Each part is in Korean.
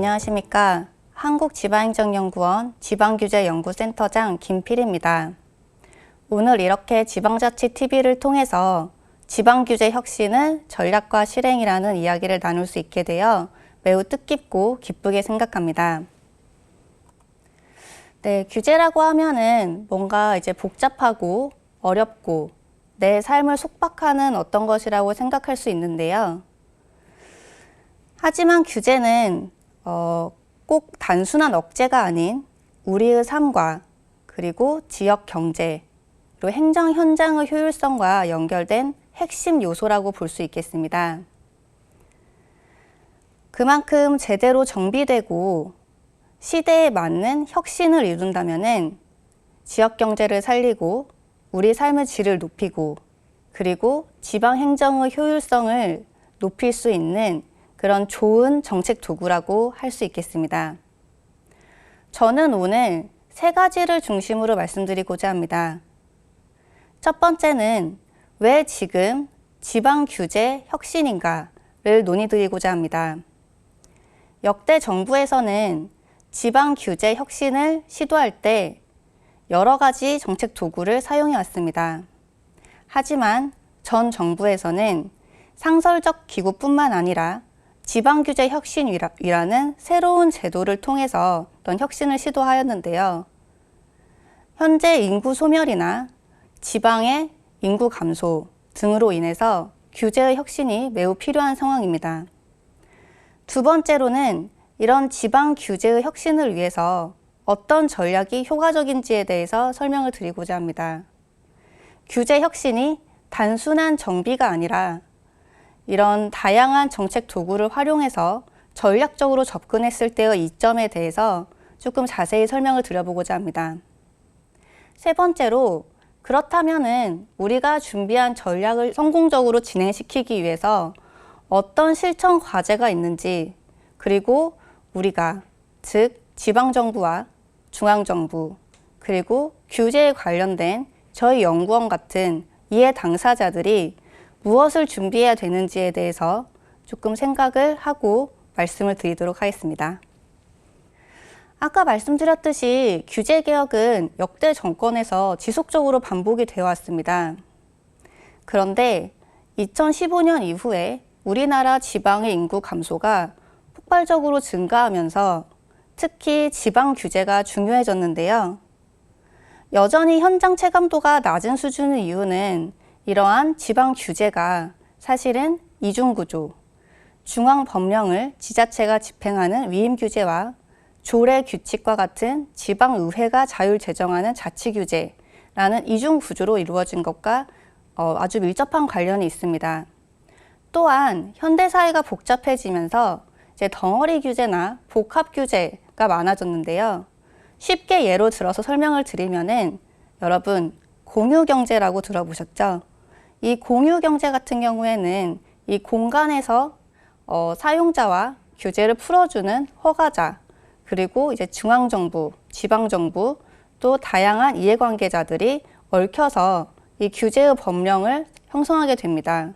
안녕하십니까. 한국지방행정연구원 지방규제연구센터장 김필입니다. 오늘 이렇게 지방자치TV를 통해서 지방규제 혁신은 전략과 실행이라는 이야기를 나눌 수 있게 되어 매우 뜻깊고 기쁘게 생각합니다. 네, 규제라고 하면은 뭔가 이제 복잡하고 어렵고 내 삶을 속박하는 어떤 것이라고 생각할 수 있는데요. 하지만 규제는 어, 꼭 단순한 억제가 아닌 우리의 삶과 그리고 지역 경제, 그리고 행정 현장의 효율성과 연결된 핵심 요소라고 볼 수 있겠습니다. 그만큼 제대로 정비되고 시대에 맞는 혁신을 이룬다면은 지역 경제를 살리고 우리 삶의 질을 높이고 그리고 지방 행정의 효율성을 높일 수 있는 그런 좋은 정책 도구라고 할 수 있겠습니다. 저는 오늘 세 가지를 중심으로 말씀드리고자 합니다. 첫 번째는 왜 지금 지방 규제 혁신인가를 논의드리고자 합니다. 역대 정부에서는 지방 규제 혁신을 시도할 때 여러 가지 정책 도구를 사용해 왔습니다. 하지만 전 정부에서는 상설적 기구뿐만 아니라 지방규제 혁신위라는 새로운 제도를 통해서 어떤 혁신을 시도하였는데요. 현재 인구 소멸이나 지방의 인구 감소 등으로 인해서 규제의 혁신이 매우 필요한 상황입니다. 두 번째로는 이런 지방 규제의 혁신을 위해서 어떤 전략이 효과적인지에 대해서 설명을 드리고자 합니다. 규제 혁신이 단순한 정비가 아니라 이런 다양한 정책 도구를 활용해서 전략적으로 접근했을 때의 이점에 대해서 조금 자세히 설명을 드려보고자 합니다. 세 번째로 그렇다면은 우리가 준비한 전략을 성공적으로 진행시키기 위해서 어떤 실천 과제가 있는지 그리고 우리가 즉 지방정부와 중앙정부 그리고 규제에 관련된 저희 연구원 같은 이해 당사자들이 무엇을 준비해야 되는지에 대해서 조금 생각을 하고 말씀을 드리도록 하겠습니다. 아까 말씀드렸듯이 규제 개혁은 역대 정권에서 지속적으로 반복이 되어 왔습니다. 그런데 2015년 이후에 우리나라 지방의 인구 감소가 폭발적으로 증가하면서 특히 지방 규제가 중요해졌는데요. 여전히 현장 체감도가 낮은 수준의 이유는 이러한 지방 규제가 사실은 이중 구조, 중앙 법령을 지자체가 집행하는 위임 규제와 조례 규칙과 같은 지방 의회가 자율 제정하는 자치 규제라는 이중 구조로 이루어진 것과 어, 아주 밀접한 관련이 있습니다. 또한 현대 사회가 복잡해지면서 이제 덩어리 규제나 복합 규제가 많아졌는데요. 쉽게 예로 들어서 설명을 드리면은 여러분 공유 경제라고 들어보셨죠? 이 공유 경제 같은 경우에는 이 공간에서 어, 사용자와 규제를 풀어주는 허가자 그리고 이제 중앙정부, 지방정부 또 다양한 이해관계자들이 얽혀서 이 규제의 법령을 형성하게 됩니다.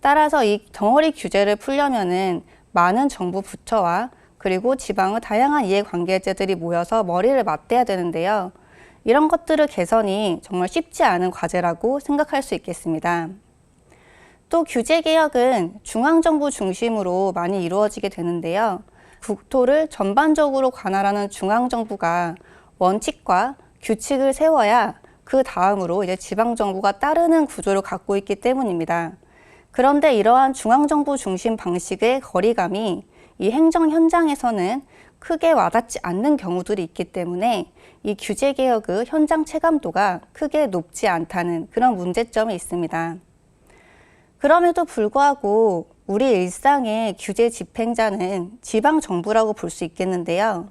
따라서 이 덩어리 규제를 풀려면은 많은 정부 부처와 그리고 지방의 다양한 이해관계자들이 모여서 머리를 맞대야 되는데요. 이런 것들을 개선이 정말 쉽지 않은 과제라고 생각할 수 있겠습니다. 또 규제 개혁은 중앙정부 중심으로 많이 이루어지게 되는데요. 국토를 전반적으로 관할하는 중앙정부가 원칙과 규칙을 세워야 그 다음으로 이제 지방정부가 따르는 구조를 갖고 있기 때문입니다. 그런데 이러한 중앙정부 중심 방식의 거리감이 이 행정 현장에서는 크게 와닿지 않는 경우들이 있기 때문에 이 규제 개혁의 현장 체감도가 크게 높지 않다는 그런 문제점이 있습니다. 그럼에도 불구하고 우리 일상의 규제 집행자는 지방 정부라고 볼 수 있겠는데요.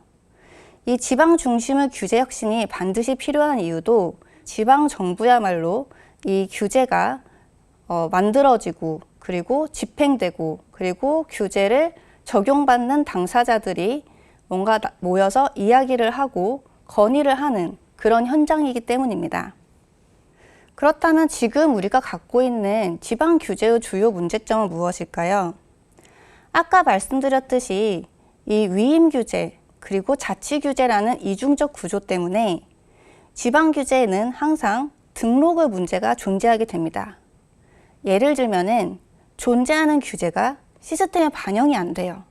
이 지방 중심의 규제 혁신이 반드시 필요한 이유도 지방 정부야말로 이 규제가 어, 만들어지고 그리고 집행되고 그리고 규제를 적용받는 당사자들이 뭔가 모여서 이야기를 하고 건의를 하는 그런 현장이기 때문입니다. 그렇다면 지금 우리가 갖고 있는 지방 규제의 주요 문제점은 무엇일까요? 아까 말씀드렸듯이 이 위임 규제 그리고 자치 규제라는 이중적 구조 때문에 지방 규제에는 항상 등록의 문제가 존재하게 됩니다. 예를 들면은 존재하는 규제가 시스템에 반영이 안 돼요.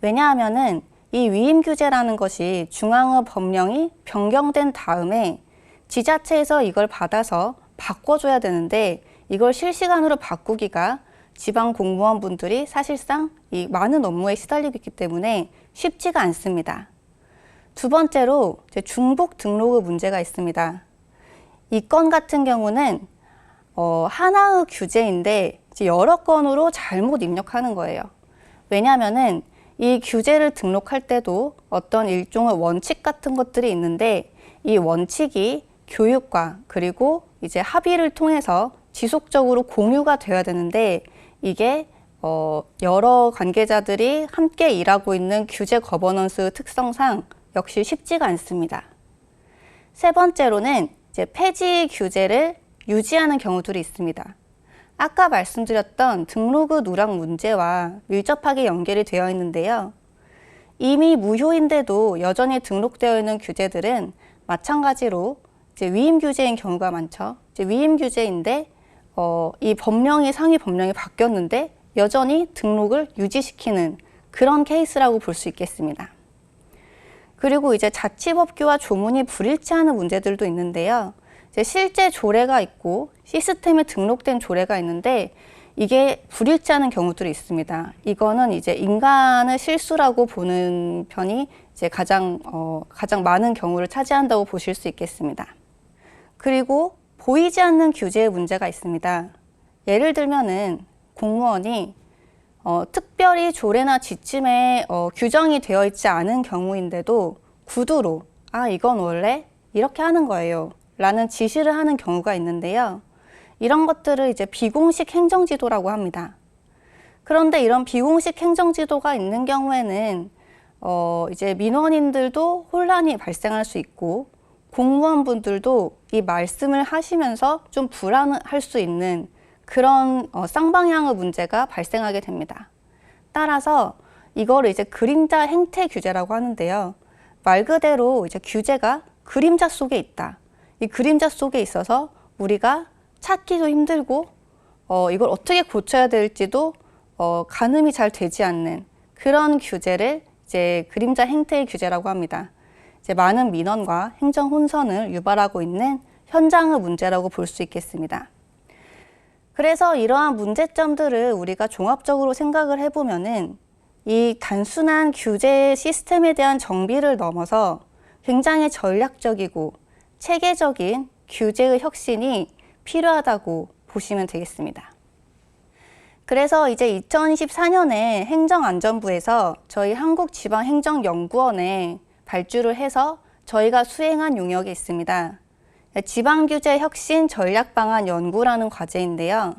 왜냐하면은 이 위임 규제라는 것이 중앙의 법령이 변경된 다음에 지자체에서 이걸 받아서 바꿔줘야 되는데 이걸 실시간으로 바꾸기가 지방 공무원분들이 사실상 이 많은 업무에 시달리고 있기 때문에 쉽지가 않습니다. 두 번째로 중복 등록의 문제가 있습니다. 이 건 같은 경우는 어, 하나의 규제인데 여러 건으로 잘못 입력하는 거예요. 왜냐하면은 이 규제를 등록할 때도 어떤 일종의 원칙 같은 것들이 있는데 이 원칙이 교육과 그리고 이제 합의를 통해서 지속적으로 공유가 되어야 되는데 이게 어, 여러 관계자들이 함께 일하고 있는 규제 거버넌스 특성상 역시 쉽지가 않습니다. 세 번째로는 이제 폐지 규제를 유지하는 경우들이 있습니다. 아까 말씀드렸던 등록의 누락 문제와 밀접하게 연결이 되어 있는데요. 이미 무효인데도 여전히 등록되어 있는 규제들은 마찬가지로 이제 위임 규제인 경우가 많죠. 이제 위임 규제인데 어, 이 법령이 상위 법령이 바뀌었는데 여전히 등록을 유지시키는 그런 케이스라고 볼 수 있겠습니다. 그리고 이제 자치법규와 조문이 불일치하는 문제들도 있는데요. 실제 조례가 있고 시스템에 등록된 조례가 있는데 이게 불일치 하는 경우들이 있습니다. 이거는 이제 인간의 실수라고 보는 편이 이제 가장 어, 가장 많은 경우를 차지한다고 보실 수 있겠습니다. 그리고 보이지 않는 규제의 문제가 있습니다. 예를 들면은 공무원이 어, 특별히 조례나 지침에 어, 규정이 되어 있지 않은 경우인데도 구두로 아 이건 원래 이렇게 하는 거예요 라는 지시를 하는 경우가 있는데요. 이런 것들을 이제 비공식 행정지도라고 합니다. 그런데 이런 비공식 행정지도가 있는 경우에는 어, 이제 민원인들도 혼란이 발생할 수 있고 공무원분들도 이 말씀을 하시면서 좀 불안할 수 있는 그런 어, 쌍방향의 문제가 발생하게 됩니다. 따라서 이거를 이제 그림자 행태 규제라고 하는데요. 말 그대로 이제 규제가 그림자 속에 있다. 이 그림자 속에 있어서 우리가 찾기도 힘들고 어, 이걸 어떻게 고쳐야 될지도 어, 가늠이 잘 되지 않는 그런 규제를 이제 그림자 행태의 규제라고 합니다. 이제 많은 민원과 행정 혼선을 유발하고 있는 현장의 문제라고 볼 수 있겠습니다. 그래서 이러한 문제점들을 우리가 종합적으로 생각을 해보면은 이 단순한 규제 시스템에 대한 정비를 넘어서 굉장히 전략적이고 체계적인 규제의 혁신이 필요하다고 보시면 되겠습니다. 그래서 이제 2024년에 행정안전부에서 저희 한국지방행정연구원에 발주를 해서 저희가 수행한 용역이 있습니다. 지방규제 혁신 전략방안 연구라는 과제인데요.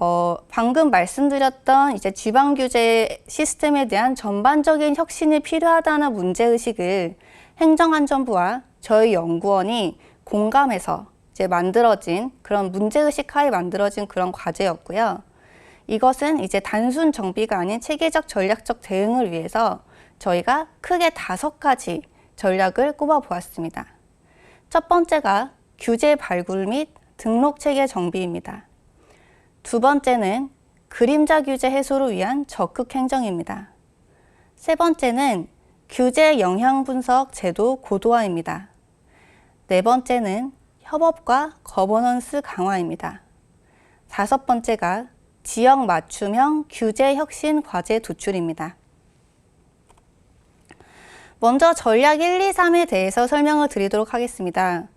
어, 방금 말씀드렸던 이제 지방규제 시스템에 대한 전반적인 혁신이 필요하다는 문제의식을 행정안전부와 저희 연구원이 공감해서 이제 만들어진 그런 문제의식 하에 만들어진 그런 과제였고요. 이것은 이제 단순 정비가 아닌 체계적 전략적 대응을 위해서 저희가 크게 다섯 가지 전략을 꼽아 보았습니다. 첫 번째가 규제 발굴 및 등록 체계 정비입니다. 두 번째는 그림자 규제 해소를 위한 적극 행정입니다. 세 번째는 규제 영향 분석 제도 고도화입니다. 네 번째는 협업과 거버넌스 강화입니다. 다섯 번째가 지역 맞춤형 규제 혁신 과제 도출입니다. 먼저 전략 1, 2, 3에 대해서 설명을 드리도록 하겠습니다.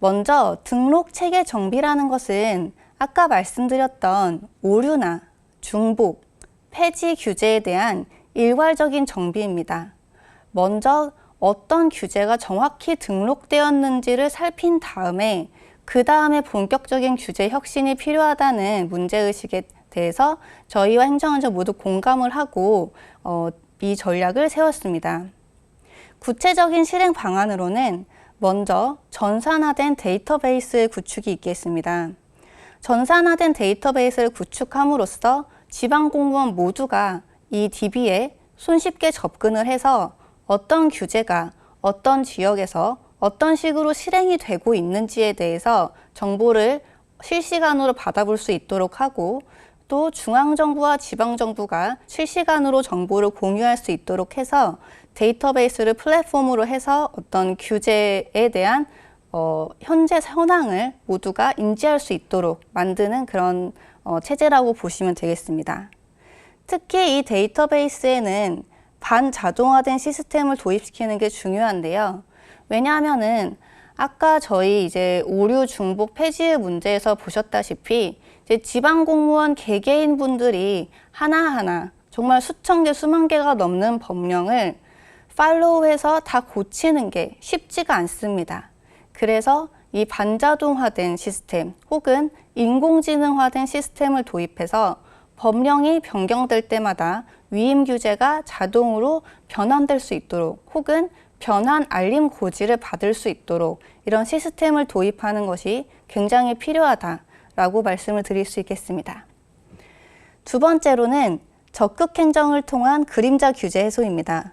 먼저 등록 체계 정비라는 것은 아까 말씀드렸던 오류나 중복, 폐지 규제에 대한 일괄적인 정비입니다. 먼저 어떤 규제가 정확히 등록되었는지를 살핀 다음에 그 다음에 본격적인 규제 혁신이 필요하다는 문제의식에 대해서 저희와 행정안전 모두 공감을 하고 어, 이 전략을 세웠습니다. 구체적인 실행 방안으로는 먼저 전산화된 데이터베이스의 구축이 있겠습니다. 전산화된 데이터베이스를 구축함으로써 지방 공무원 모두가 이 DB에 손쉽게 접근을 해서 어떤 규제가 어떤 지역에서 어떤 식으로 실행이 되고 있는지에 대해서 정보를 실시간으로 받아볼 수 있도록 하고 또 중앙정부와 지방정부가 실시간으로 정보를 공유할 수 있도록 해서 데이터베이스를 플랫폼으로 해서 어떤 규제에 대한 어, 현재 현황을 모두가 인지할 수 있도록 만드는 그런 어, 체제라고 보시면 되겠습니다. 특히 이 데이터베이스에는 반자동화된 시스템을 도입시키는 게 중요한데요. 왜냐하면은 아까 저희 이제 오류 중복 폐지의 문제에서 보셨다시피 이제 지방 공무원 개개인 분들이 하나하나 정말 수천 개, 수만 개가 넘는 법령을 팔로우해서 다 고치는 게 쉽지가 않습니다. 그래서 이 반자동화된 시스템 혹은 인공지능화된 시스템을 도입해서 법령이 변경될 때마다 위임 규제가 자동으로 변환될 수 있도록 혹은 변환 알림 고지를 받을 수 있도록 이런 시스템을 도입하는 것이 굉장히 필요하다라고 말씀을 드릴 수 있겠습니다. 두 번째로는 적극 행정을 통한 그림자 규제 해소입니다.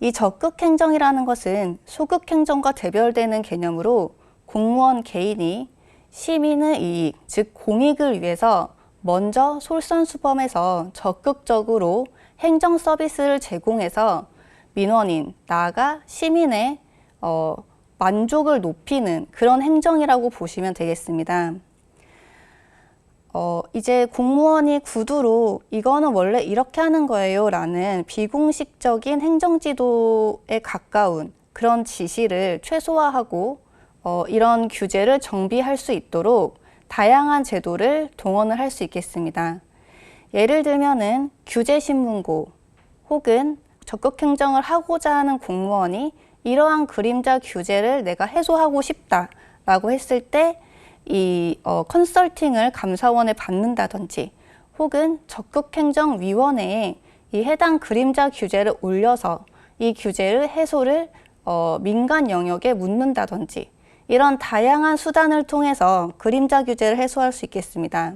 이 적극 행정이라는 것은 소극 행정과 대별되는 개념으로 공무원 개인이 시민의 이익, 즉 공익을 위해서 먼저 솔선수범해서 적극적으로 행정 서비스를 제공해서 민원인, 나아가 시민의 어, 만족을 높이는 그런 행정이라고 보시면 되겠습니다. 어, 이제 공무원이 구두로 이거는 원래 이렇게 하는 거예요 라는 비공식적인 행정지도에 가까운 그런 지시를 최소화하고 어, 이런 규제를 정비할 수 있도록 다양한 제도를 동원을 할 수 있겠습니다. 예를 들면은 규제신문고 혹은 적극 행정을 하고자 하는 공무원이 이러한 그림자 규제를 내가 해소하고 싶다라고 했을 때이 어, 컨설팅을 감사원에 받는다든지 혹은 적극행정위원회에 이 해당 그림자 규제를 올려서 이 규제를 해소를 어, 민간 영역에 묻는다든지 이런 다양한 수단을 통해서 그림자 규제를 해소할 수 있겠습니다.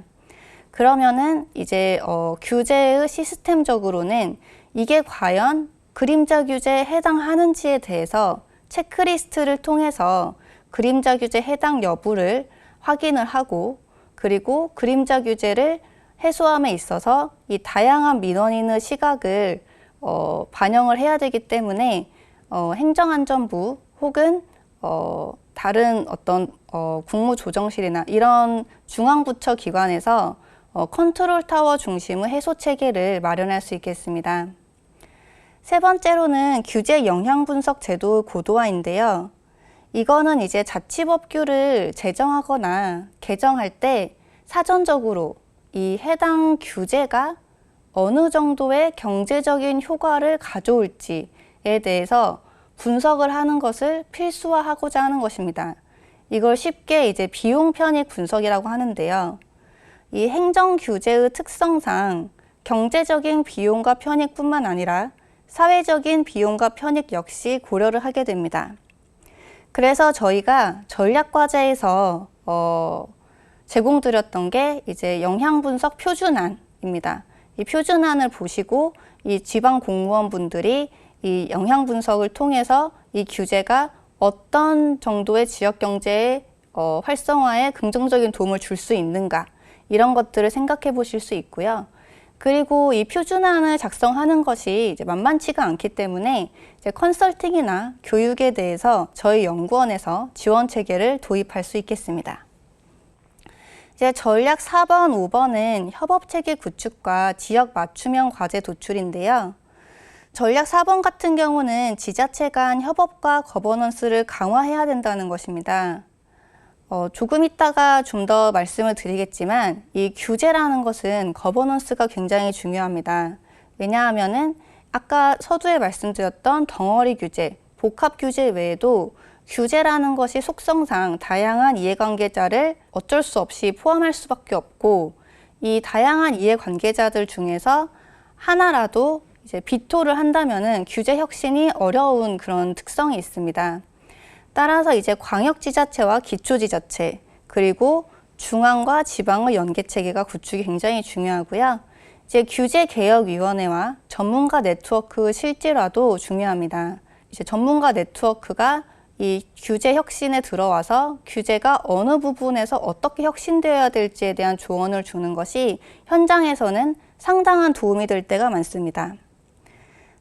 그러면은 이제 어, 규제의 시스템적으로는 이게 과연 그림자 규제에 해당하는지에 대해서 체크리스트를 통해서 그림자 규제 해당 여부를 확인을 하고 그리고 그림자 규제를 해소함에 있어서 이 다양한 민원인의 시각을 어, 반영을 해야 되기 때문에 어, 행정안전부 혹은 어, 다른 어떤 어, 국무조정실이나 이런 중앙부처 기관에서 어, 컨트롤 타워 중심의 해소 체계를 마련할 수 있겠습니다. 세 번째로는 규제 영향 분석 제도 고도화인데요. 이거는 이제 자치법규를 제정하거나 개정할 때 사전적으로 이 해당 규제가 어느 정도의 경제적인 효과를 가져올지에 대해서 분석을 하는 것을 필수화하고자 하는 것입니다. 이걸 쉽게 이제 비용 편익 분석이라고 하는데요. 이 행정 규제의 특성상 경제적인 비용과 편익뿐만 아니라 사회적인 비용과 편익 역시 고려를 하게 됩니다. 그래서 저희가 전략 과제에서 어, 제공드렸던 게 이제 영향 분석 표준안입니다. 이 표준안을 보시고 이 지방 공무원분들이 이 영향 분석을 통해서 이 규제가 어떤 정도의 지역 경제의 어, 활성화에 긍정적인 도움을 줄 수 있는가 이런 것들을 생각해 보실 수 있고요. 그리고 이 표준안을 작성하는 것이 이제 만만치가 않기 때문에 이제 컨설팅이나 교육에 대해서 저희 연구원에서 지원 체계를 도입할 수 있겠습니다. 이제 전략 4번, 5번은 협업 체계 구축과 지역 맞춤형 과제 도출인데요. 전략 4번 같은 경우는 지자체 간 협업과 거버넌스를 강화해야 된다는 것입니다. 어, 조금 있다가 좀 더 말씀을 드리겠지만 이 규제라는 것은 거버넌스가 굉장히 중요합니다. 왜냐하면은 아까 서두에 말씀드렸던 덩어리 규제, 복합 규제 외에도 규제라는 것이 속성상 다양한 이해관계자를 어쩔 수 없이 포함할 수밖에 없고 이 다양한 이해관계자들 중에서 하나라도 이제 비토를 한다면은 규제 혁신이 어려운 그런 특성이 있습니다. 따라서 이제 광역 지자체와 기초 지자체 그리고 중앙과 지방의 연계 체계가 구축이 굉장히 중요하고요. 이제 규제 개혁 위원회와 전문가 네트워크 실질화도 중요합니다. 이제 전문가 네트워크가 이 규제 혁신에 들어와서 규제가 어느 부분에서 어떻게 혁신되어야 될지에 대한 조언을 주는 것이 현장에서는 상당한 도움이 될 때가 많습니다.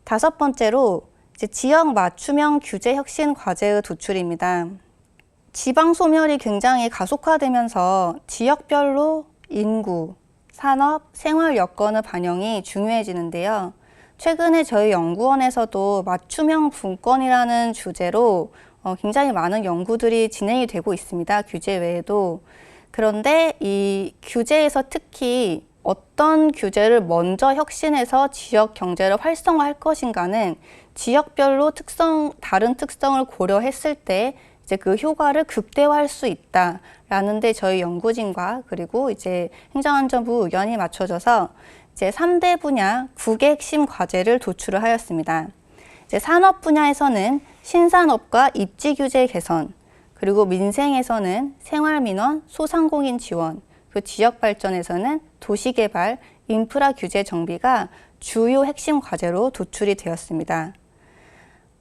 다섯 번째로 지역 맞춤형 규제 혁신 과제의 도출입니다. 지방 소멸이 굉장히 가속화되면서 지역별로 인구, 산업, 생활 여건의 반영이 중요해지는데요. 최근에 저희 연구원에서도 맞춤형 분권이라는 주제로 어, 굉장히 많은 연구들이 진행이 되고 있습니다. 규제 외에도. 그런데 이 규제에서 특히 어떤 규제를 먼저 혁신해서 지역 경제를 활성화할 것인가는 지역별로 특성, 다른 특성을 고려했을 때 이제 그 효과를 극대화할 수 있다라는 데 저희 연구진과 그리고 이제 행정안전부 의견이 맞춰져서 이제 3대 분야 9개 핵심 과제를 도출을 하였습니다. 이제 산업 분야에서는 신산업과 입지 규제 개선, 그리고 민생에서는 생활민원, 소상공인 지원, 그 지역 발전에서는 도시개발, 인프라 규제 정비가 주요 핵심 과제로 도출이 되었습니다.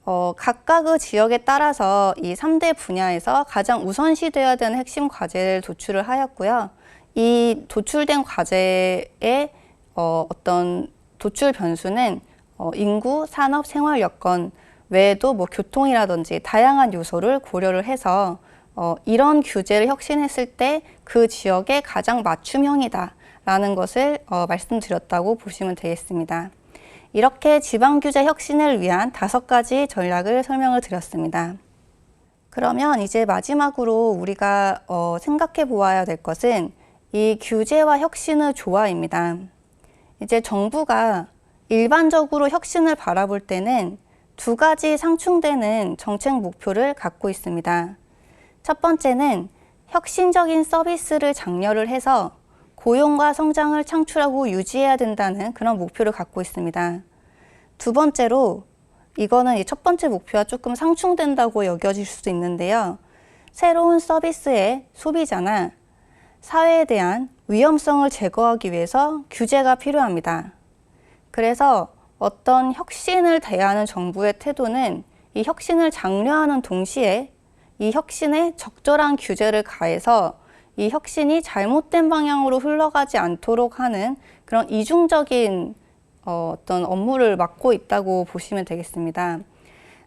어, 각각의 지역에 따라서 이 3대 분야에서 가장 우선시되어야 되는 핵심 과제를 도출을 하였고요. 이 도출된 과제의 어, 어떤 도출 변수는 어, 인구, 산업, 생활 여건 외에도 뭐 교통이라든지 다양한 요소를 고려를 해서 어, 이런 규제를 혁신했을 때 그 지역에 가장 맞춤형이다 라는 것을 어, 말씀드렸다고 보시면 되겠습니다. 이렇게 지방규제 혁신을 위한 다섯 가지 전략을 설명을 드렸습니다. 그러면 이제 마지막으로 우리가 어, 생각해 보아야 될 것은 이 규제와 혁신의 조화입니다. 이제 정부가 일반적으로 혁신을 바라볼 때는 두 가지 상충되는 정책 목표를 갖고 있습니다. 첫 번째는 혁신적인 서비스를 장려를 해서 고용과 성장을 창출하고 유지해야 된다는 그런 목표를 갖고 있습니다. 두 번째로 이거는 첫 번째 목표와 조금 상충된다고 여겨질 수도 있는데요. 새로운 서비스의 소비자나 사회에 대한 위험성을 제거하기 위해서 규제가 필요합니다. 그래서 어떤 혁신을 대하는 정부의 태도는 이 혁신을 장려하는 동시에 이 혁신에 적절한 규제를 가해서 이 혁신이 잘못된 방향으로 흘러가지 않도록 하는 그런 이중적인 어, 어떤 업무를 맡고 있다고 보시면 되겠습니다.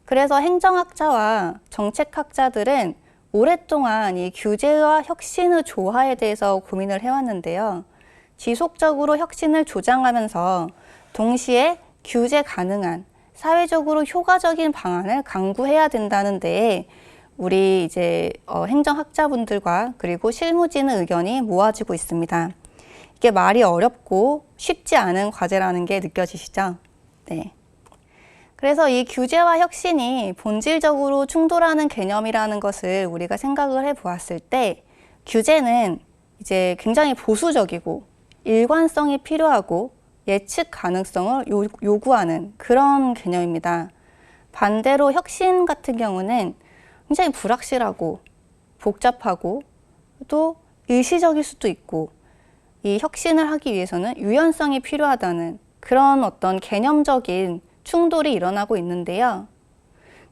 그래서 행정학자와 정책학자들은 오랫동안 이 규제와 혁신의 조화에 대해서 고민을 해왔는데요. 지속적으로 혁신을 조장하면서 동시에 규제 가능한 사회적으로 효과적인 방안을 강구해야 된다는 데에 우리 이제 어, 행정학자분들과 그리고 실무진의 의견이 모아지고 있습니다. 이게 말이 어렵고 쉽지 않은 과제라는 게 느껴지시죠? 네. 그래서 이 규제와 혁신이 본질적으로 충돌하는 개념이라는 것을 우리가 생각을 해 보았을 때 규제는 이제 굉장히 보수적이고 일관성이 필요하고 예측 가능성을 요, 요구하는 그런 개념입니다. 반대로 혁신 같은 경우는 굉장히 불확실하고 복잡하고 또 일시적일 수도 있고 이 혁신을 하기 위해서는 유연성이 필요하다는 그런 어떤 개념적인 충돌이 일어나고 있는데요.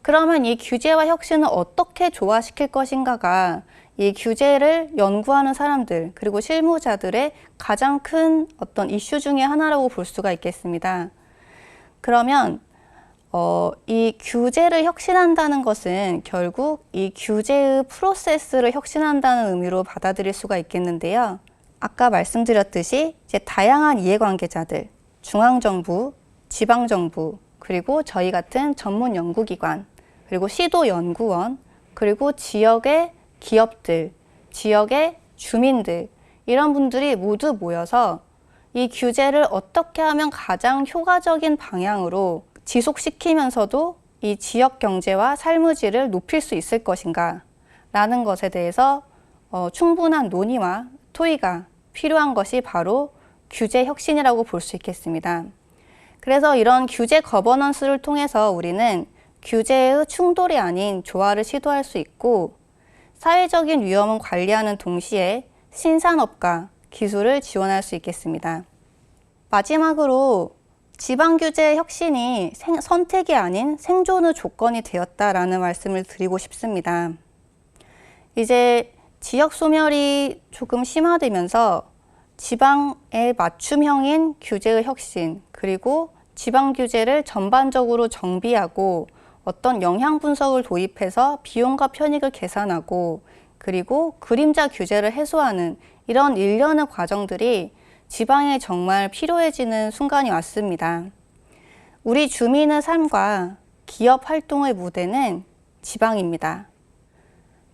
그러면 이 규제와 혁신을 어떻게 조화시킬 것인가가 이 규제를 연구하는 사람들 그리고 실무자들의 가장 큰 어떤 이슈 중의 하나라고 볼 수가 있겠습니다. 그러면 어, 이 규제를 혁신한다는 것은 결국 이 규제의 프로세스를 혁신한다는 의미로 받아들일 수가 있겠는데요. 아까 말씀드렸듯이 이제 다양한 이해관계자들, 중앙정부, 지방정부, 그리고 저희 같은 전문 연구기관, 그리고 시도 연구원, 그리고 지역의 기업들, 지역의 주민들, 이런 분들이 모두 모여서 이 규제를 어떻게 하면 가장 효과적인 방향으로 지속시키면서도 이 지역 경제와 삶의 질을 높일 수 있을 것인가 라는 것에 대해서 어, 충분한 논의와 토의가 필요한 것이 바로 규제 혁신이라고 볼 수 있겠습니다. 그래서 이런 규제 거버넌스를 통해서 우리는 규제의 충돌이 아닌 조화를 시도할 수 있고 사회적인 위험은 관리하는 동시에 신산업과 기술을 지원할 수 있겠습니다. 마지막으로 지방 규제 혁신이 생- 선택이 아닌 생존의 조건이 되었다라는 말씀을 드리고 싶습니다. 이제 지역 소멸이 조금 심화되면서 지방의 맞춤형인 규제의 혁신, 그리고 지방 규제를 전반적으로 정비하고 어떤 영향 분석을 도입해서 비용과 편익을 계산하고 그리고 그림자 규제를 해소하는 이런 일련의 과정들이 지방에 정말 필요해지는 순간이 왔습니다. 우리 주민의 삶과 기업 활동의 무대는 지방입니다.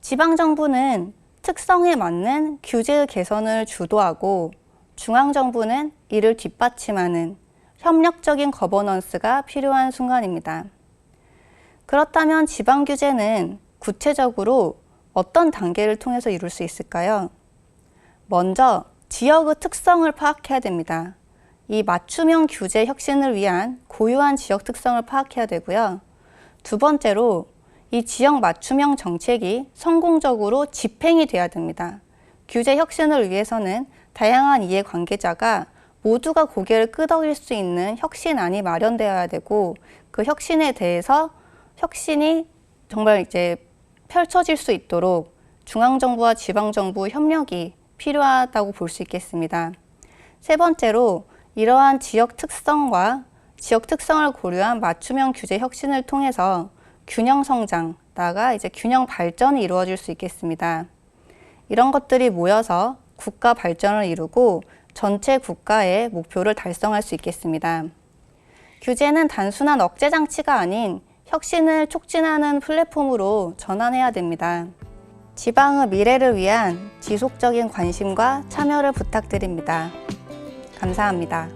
지방정부는 특성에 맞는 규제의 개선을 주도하고 중앙정부는 이를 뒷받침하는 협력적인 거버넌스가 필요한 순간입니다. 그렇다면 지방 규제는 구체적으로 어떤 단계를 통해서 이룰 수 있을까요? 먼저 지역의 특성을 파악해야 됩니다. 이 맞춤형 규제 혁신을 위한 고유한 지역 특성을 파악해야 되고요. 두 번째로 이 지역 맞춤형 정책이 성공적으로 집행이 돼야 됩니다. 규제 혁신을 위해서는 다양한 이해관계자가 모두가 고개를 끄덕일 수 있는 혁신안이 마련되어야 되고 그 혁신에 대해서 혁신이 정말 이제 펼쳐질 수 있도록 중앙정부와 지방정부 협력이 필요하다고 볼 수 있겠습니다. 세 번째로 이러한 지역 특성과 지역 특성을 고려한 맞춤형 규제 혁신을 통해서 균형 성장, 나가 이제 균형 발전이 이루어질 수 있겠습니다. 이런 것들이 모여서 국가 발전을 이루고 전체 국가의 목표를 달성할 수 있겠습니다. 규제는 단순한 억제 장치가 아닌 혁신을 촉진하는 플랫폼으로 전환해야 됩니다. 지방의 미래를 위한 지속적인 관심과 참여를 부탁드립니다. 감사합니다.